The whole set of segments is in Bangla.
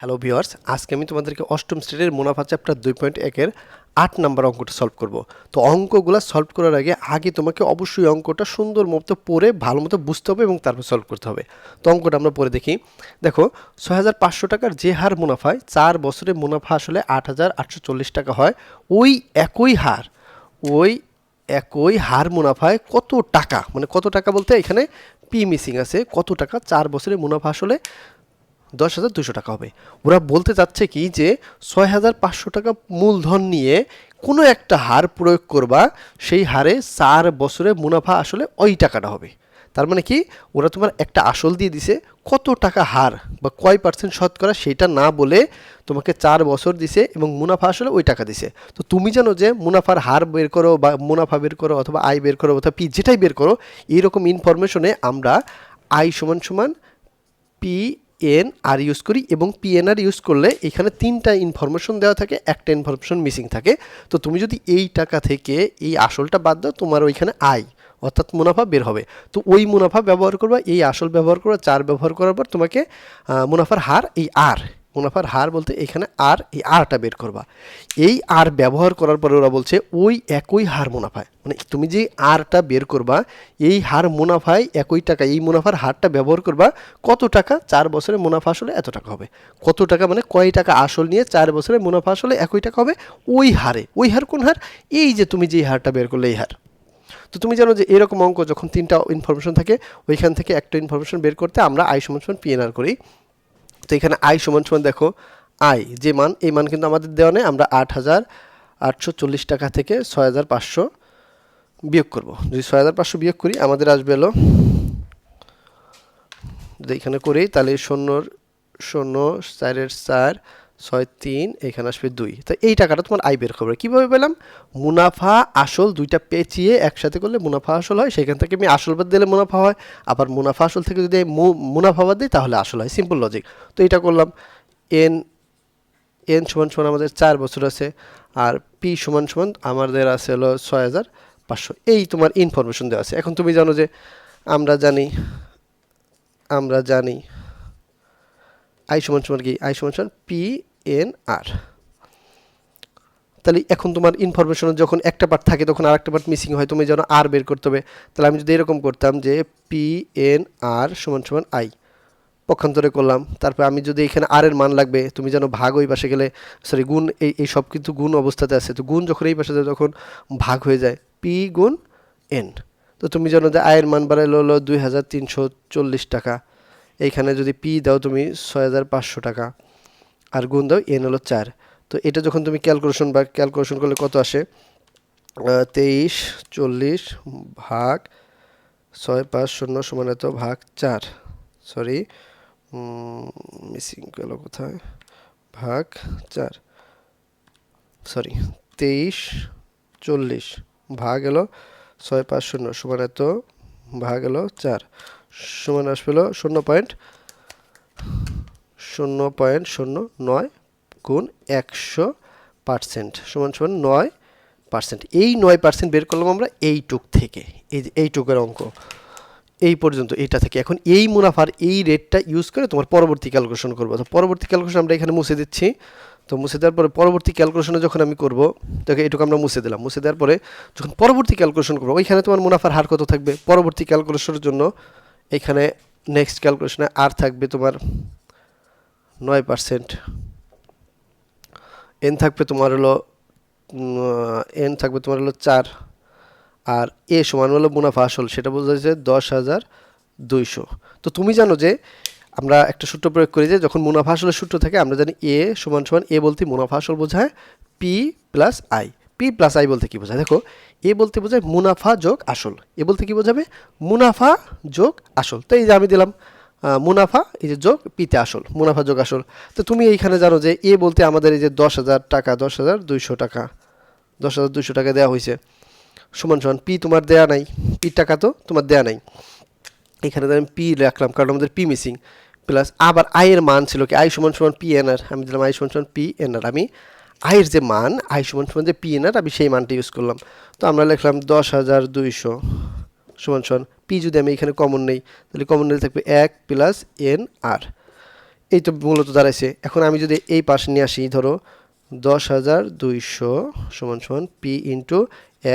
হ্যালো ভিওয়ার্স আজকে আমি তোমাদেরকে অষ্টম শ্রেণির মুনাফা চ্যাপ্টার দুই পয়েন্ট একের আট নাম্বার অঙ্কটা সলভ করব। তো অঙ্কগুলো সলভ করার আগে আগে তোমাকে অবশ্যই অঙ্কটা সুন্দর মতো পড়ে, ভালো মতো বুঝতে হবে এবং তারপর সলভ করতে হবে। তো অঙ্কটা আমরা পরে দেখি। দেখো, ছয় হাজার পাঁচশো টাকার যে হার মুনাফায়, চার বছরে মুনাফা আসলে আট হাজার আটশো চল্লিশ টাকা হয়। ওই একই হার, ওই একই হার মুনাফায় কত টাকা? মানে কত টাকা বলতে এখানে পি মিসিং আছে। কত টাকা? চার বছরে মুনাফা আসলে দশ হাজার দুশো টাকা হবে। ওরা বলতে চাচ্ছে কি যে ছয় হাজার পাঁচশো টাকা মূলধন নিয়ে কোনো একটা হার প্রয়োগ করবা, সেই হারে চার বছরে মুনাফা আসলে ওই টাকাটা হবে। তার মানে কি, ওরা তোমার একটা আসল দিয়ে দিছে, কত টাকা হার বা কয় পার্সেন্ট শতকরা সেটা না বলে তোমাকে চার বছর দিছে এবং মুনাফা আসলে ওই টাকা দিছে। তো তুমি জানো যে মুনাফার হার বের করো বা মুনাফা বের করো অথবা আয় বের করো অথবা পি যেটাই বের করো, এইরকম ইনফরমেশনে আমরা আই সমান সমান পি এন আর ইউজ করি এবং পিএনআর ইউজ করলে এখানে তিনটা ইনফরমেশন দেওয়া থাকে, একটা ইনফরমেশন মিসিং থাকে। তো তুমি যদি এই টাকা থেকে এই আসলটা বাদ দাও, তোমার ওইখানে আয় অর্থাৎ মুনাফা বের হবে। তো ওই মুনাফা ব্যবহার করবা, এই আসল ব্যবহার করবা চার ব্যবহার করার পর তোমাকে মুনাফার হার এই আর মুনাফার হার বলতে এখানে আর, এই আরটা বের করবা। এই আর ব্যবহার করার পরে ওরা বলছে ওই একই হার মুনাফায়। মানে তুমি যে আরটা বের করবা, এই হার মুনাফায় একই টাকা, এই মুনাফার হারটা ব্যবহার করবা, কত টাকা? চার বছরে মুনাফা আসলে এত টাকা হবে। কত টাকা মানে কয় টাকা আসল নিয়ে চার বছরে মুনাফা আসলে একই টাকা হবে ওই হারে। ওই হার কোন হার? এই যে তুমি যে হারটা বের করলে এই হার। তো তুমি জানো যে এরকম অঙ্ক যখন তিনটা ইনফরমেশন থাকে, ওইখান থেকে একটা ইনফরমেশন বের করতে আমরা আই পিএনআর করি। তো এখানে আই সমান সমান দেখো, আই, যে মান, এই মান কিন্তু আমাদের দেওয়া নেই, আমরা আট হাজার আটশো চল্লিশ টাকা থেকে ছয় হাজার পাঁচশো বিয়োগ করব। যদি ছয় হাজার পাঁচশো বিয়োগ করি, আমাদের আসবে এলো, যদি এখানে করি, তাহলে শূন্যর, শূন্য, চারের চার ছয় তিন, এখানে আসবে দুই। তো এই টাকাটা তোমার আয় বের করবে। কীভাবে পেলাম? মুনাফা আসল দুইটা পেঁচিয়ে একসাথে করলে মুনাফা আসল হয়, সেখান থেকে আমি আসল বাদ দিলে মুনাফা হয়। আবার মুনাফা আসল থেকে যদি মুনাফা বাদ দিই, তাহলে আসল হয়। সিম্পল লজিক তো এটা করলাম। এন এন সমান সমান আমাদের চার বছর আছে, আর পি সমান সমান আমাদের আছে হলো ছয় হাজার পাঁচশো। এই তোমার ইনফরমেশন দেওয়া আছে। এখন তুমি জানো যে আমরা জানি আমরা জানি আই সমান সমান কি? আই সমান সমান পি এন আর। তাহলে এখন তোমার ইনফরমেশন যখন একটা পার্ট থাকে, তখন আর একটা পার্ট মিসিং হয়, তুমি যেন আর বের করতে হবে। তাহলে আমি যদি এরকম করতাম যে পি এন আর সমান সমান আই পক্ষান্তরে করলাম। তারপর আমি যদি এখানে আর এর মান লাগবে, তুমি যেন ভাগ ওই পাশে গেলে সরি গুণ এই এই সব কিন্তু গুণ অবস্থাতে আছে। তো গুণ যখন এই পাশে যায়, তখন ভাগ হয়ে যায়। পি গুণ এন তো তুমি জানো যে আয়ের মান বাড়াইলো হলো দুই হাজার তিনশো চল্লিশ টাকা। এইখানে যদি পি দাও তুমি ছয় হাজার পাঁচশো টাকা আর গুণ দাও এন হলো চার। তো এটা যখন তুমি ক্যালকুলেশন বা ক্যালকুলেশন করলে কত আসে? তেইশ, চল্লিশ ভাগ ছয় পাঁচ শূন্য সমান এত ভাগ চার। সরি মিসিং গেল কোথায়? ভাগ চার। সরি তেইশ, চল্লিশ ভাগ এলো ছয় পাঁচ শূন্য সমান এত ভাগ এলো চার। সমান হলো শূন্য পয়েন্ট শূন্য পয়েন্ট শূন্য নয় গুণ একশো পার্সেন্ট, সমান সমান নয় পার্সেন্ট। এই নয় পার্সেন্ট বের করলাম আমরা এইটুক থেকে, এই এইটুকের অঙ্ক। এই পর্যন্ত, এইটা থেকে। এখন এই মুনাফার এই রেটটা ইউজ করে তোমার পরবর্তী ক্যালকুলেশন করব। তো পরবর্তী ক্যালকুলেশন আমরা এখানে মুছে দিচ্ছি। তো মুছে দেওয়ার পরে পরবর্তী ক্যালকুলেশনে যখন আমি করব দেখো এইটুকু আমরা মুছে দিলাম। মুছে দেওয়ার পরে যখন পরবর্তী ক্যালকুলেশন করব, ওইখানে তোমার মুনাফার হার কত থাকবে? পরবর্তী ক্যালকুলেশনের জন্য এখানে নেক্সট ক্যালকুলেশনে আর থাকবে তোমার নয় পার্সেন্ট এন থাকবে তোমার হলো এন থাকবে তোমার হলো চার। আর এ সমান হলো মুনাফা আসল, সেটা বোঝা যাচ্ছে দশ হাজার দুইশো। তো তুমি জানো যে আমরা একটা সূত্র প্রয়োগ করি যে যখন মুনাফা আসলের সূত্র থাকে, আমরা জানি এ সমান সমান এ বলতে মুনাফা আসল বোঝায় P plus I P plus I বলতে কি বোঝায়? দেখো এ বলতে বোঝায় মুনাফা যোগ আসল। এ বলতে কি বোঝাবে? মুনাফা যোগ আসল। তো এই যে আমি দিলাম মুনাফা, এই যে যোগ পিতে আসল, মুনাফা যোগ আসল। তো তুমি এইখানে জানো যে এ বলতে আমাদের এই যে দশ হাজার টাকা, দশ হাজার দুইশো টাকা, দশ হাজার দুইশো টাকা দেওয়া হয়েছে সমান সমান পি তোমার দেয়া নাই। পি টাকা তো তোমার দেয়া নাই। এখানে আমি পি রাখলাম, কারণ আমাদের পি মিসিং প্লাস আবার আয়ের মান ছিল কি? আই সমান সমান পি এনআর আমি দিলাম আই সমান সমান পি এনআর আমি আয়ের যে মান আই সমান সমান যে পি এনআর আমি সেই মানটা ইউজ করলাম। তো আমরা লিখলাম দশ হাজার দুইশো সমান সমান পি যদি আমি এখানে কমন নেই, তাহলে কমন নিলে থাকবে এক প্লাস এন আর এই তো মূলত দাঁড়াইছে। এখন আমি যদি এই পাশে নিয়ে আসি, ধরো দশ হাজার দুইশো সমান সমান পি ইন্টু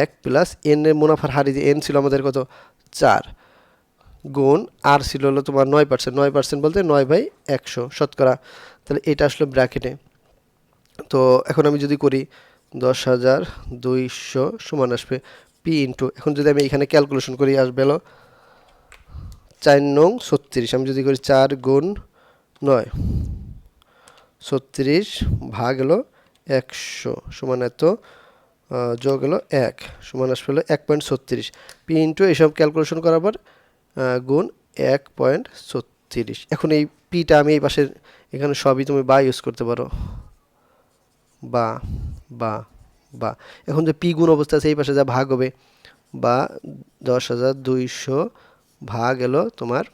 এক প্লাস এন এর মুনাফার হারি যে এন ছিল আমাদের কত? চার। গুণ আর ছিল হলো তোমার নয় পার্সেন্ট নয় পার্সেন্ট বলতে নয় বাই একশো শতকরা। তাহলে এটা আসলো ব্র্যাকেটে। তো এখন আমি যদি করি দশ হাজার দুইশো সমান আসবে পি ইন্টু এখন যদি আমি এখানে ক্যালকুলেশন করি আসবে হলো চার নং ছত্রিশ। আমি যদি করি চার গুণ নয়, ছত্রিশ ভাগ হলো একশো সমান এত যোগ হলো এক, সমান আসবে হলো এক পয়েন্ট ছত্রিশ। পি ইন্টু এইসব ক্যালকুলেশন করার পর গুণ এক পয়েন্ট ছত্রিশ। এখন এই পিটা আমি এই পাশের, এখানে সবই তুমি বা ইউজ করতে পারো। বা বা বা। এখন যে পি গুণ অবস্থা আছে, এই পাশে যা ভাগ হবে, বা দশ হাজার দুইশো ভাগ এলো তোমার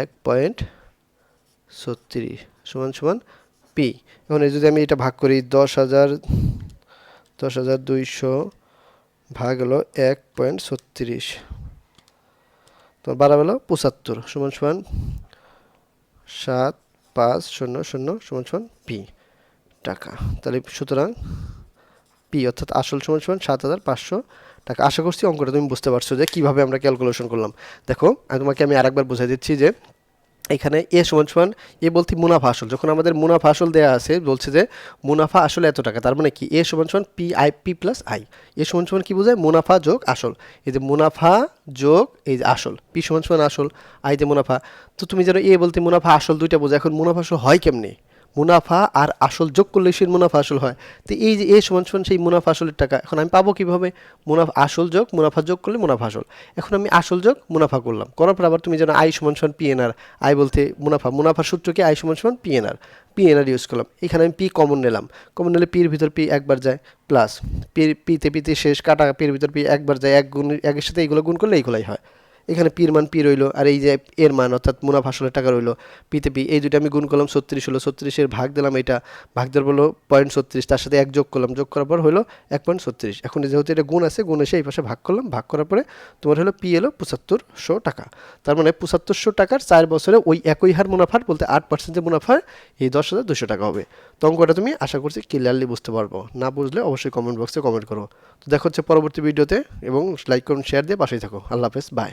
এক পয়েন্ট ছত্রিশ সমান সমান পি। এখন যদি আমি এটা ভাগ করি, দশ হাজার দশ হাজার দুইশো ভাগ হলো এক পয়েন্ট ছত্রিশ। তোমার বাড়া হলো পঁচাত্তর সমান সমান সাত পাঁচ শূন্য শূন্য সমান সমান পি। টাকা। তাহলে সুতরাং পি অর্থাৎ আসল সমান সমান সাত হাজার পাঁচশো টাকা। আশা করছি অঙ্কটা তুমি বুঝতে পারছ যে কীভাবে আমরা ক্যালকুলেশন করলাম। দেখো তোমাকে আমি আরেকবার বুঝাই দিচ্ছি যে এখানে এ সমান সমান এ বলতে মুনাফা আসল। যখন আমাদের মুনাফা আসল দেওয়া আছে, বলছে যে মুনাফা আসলে এত টাকা, তার মানে কি? এ সমান সমান P I, P plus I. A সমান সমান কি বোঝায়? মুনাফা যোগ আসল। এই যে মুনাফা যোগ এই যে আসল, পি সমান সমান আসল, আই যে মুনাফা। তো তুমি যেন এ বলতে মুনাফা আসল দুইটা বোঝায়। এখন মুনাফা আসল হয় কেমনি? মুনাফা আর আসল যোগ করলে সেই মুনাফা আসল হয়। তো এই যে, এ সমান সমান সেই মুনাফা আসলের টাকা, এখন আমি পাবো কীভাবে? মুনাফা, আসল যোগ, মুনাফা যোগ করলে মুনাফা আসল। এখন আমি আসল যোগ, মুনাফা করলাম। করার পর আবার তুমি যেন আই সমান সমান পিএনআর আই বলতে মুনাফা, মুনাফার সূত্রকে আই সমান সমান পিএনআর পিএনআর ইউজ করলাম। এখানে আমি পি কমন নিলাম। কমন নিলে পির ভিতর পি একবার যায় প্লাস পি পিতে পিতে শেষ, কাটা পির ভিতর পি একবার যায়, এক গুণ, একের সাথে এইগুলো গুণ করলে এইগুলাই হয়। এখানে পির মান পি রইল আর এই যে এর মান, অর্থাৎ মুনাফা আসলে টাকা রইল। পিতে পি এই দুটো আমি গুণ করলাম ছত্রিশ হলো ছত্রিশের ভাগ দিলাম এটা, ভাগ দেওয়ার হলো পয়েন্ট ছত্রিশ, তার সাথে এক যোগ করলাম, যোগ করার পর হলো এক পয়েন্ট ছত্রিশ। এখন যেহেতু এটা গুণ আছে, গুণ এসে এই পাশে ভাগ করলাম, ভাগ করার পরে তোমার হলো পি এলো পঁচাত্তরশো টাকা। তার মানে পঁচাত্তরশো টাকার চার বছরে ওই একই হার মুনাফার বলতে আট পার্সেন্ট যে মুনাফার, এই দশ হাজার দুশো টাকা হবে। তো অঙ্কটা তুমি আশা করছি ক্লিয়ারলি বুঝতে পারব। না বুঝলে অবশ্যই কমেন্ট বক্সে কমেন্ট করো। তো দেখা হচ্ছে পরবর্তী ভিডিওতে এবং লাইক করুন শেয়ার দিয়ে পাশেই থাকো। আল্লাহ হাফেজ বাই